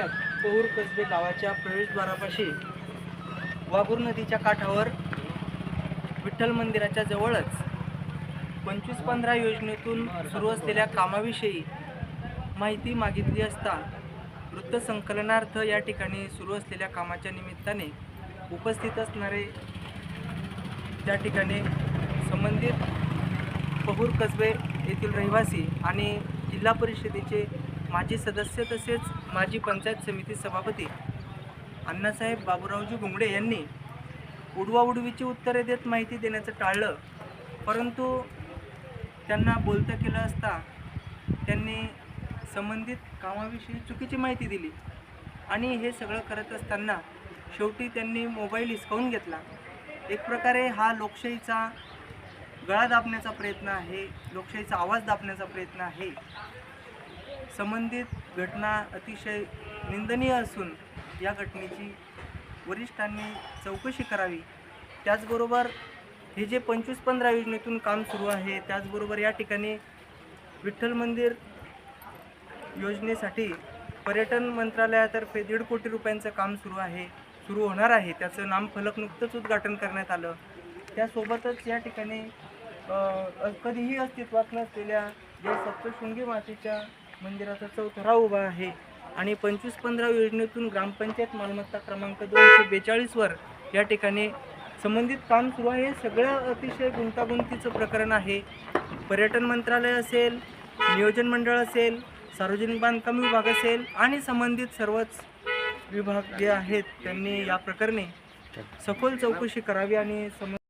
तालुक्यात पौर कसबे गावाच्या प्रवेशद्वारापाशी वाघूर नदीच्या काठावर विठ्ठल मंदिराच्या जवळच पंचवीस पंधरा योजनेतून सुरू असलेल्या कामाविषयी माहिती मागितली असता वृत्तसंकलनार्थ या ठिकाणी सुरू असलेल्या कामाच्या निमित्ताने उपस्थित असणारे त्या ठिकाणी संबंधित पहूर कसबे येथील रहिवासी आणि जिल्हा परिषदेचे माजी सदस्य तसेच माजी पंचायत समिती सभापती अण्णासाहेब बाबूरावजी घुंगडे यांनी उडवाउडवीची उत्तरे देत माहिती देण्याचं टाळलं. परंतु त्यांना बोलतं केलं असता त्यांनी संबंधित कामाविषयी चुकीची माहिती दिली. आणि हे सगळं करत असताना शेवटी त्यांनी मोबाईल हिसकावून घेतला. एक प्रकारे हा लोकशाहीचा गळा दाबण्याचा प्रयत्न आहे लोकशाहीचा आवाज दाबण्याचा प्रयत्न आहे. संबंधित घटना अतिशय निंदनीय असून या घटनेची वरिष्ठांनी चौकशी करावी. त्याचबरोबर हे जे पंचवीस पंधरा योजनेतून काम सुरू आहे त्याचबरोबर या ठिकाणी विठ्ठल मंदिर योजनेसाठी पर्यटन मंत्रालयातर्फे दीड कोटी रुपयांचं काम सुरू आहे सुरू होणार आहे. त्याचं नामफलक नुकतंच उद्घाटन करण्यात आलं. त्यासोबतच या ठिकाणी कधीही अस्तित्वात नसलेल्या जे सप्तशृंगी मातेच्या मंदिराचा चौथरा उभा आहे. आणि पंचवीस पंधरा योजनेतून ग्रामपंचायत मालमत्ता क्रमांक दोनशे बेचाळीसवर या ठिकाणी संबंधित काम सुरू आहे. हे सगळं अतिशय गुंतागुंतीचं प्रकरण आहे. पर्यटन मंत्रालय असेल नियोजन मंडळ असेल सार्वजनिक बांधकाम विभाग असेल आणि संबंधित सर्वच विभाग जे आहेत त्यांनी या प्रकरणी सखोल चौकशी करावी आणि सम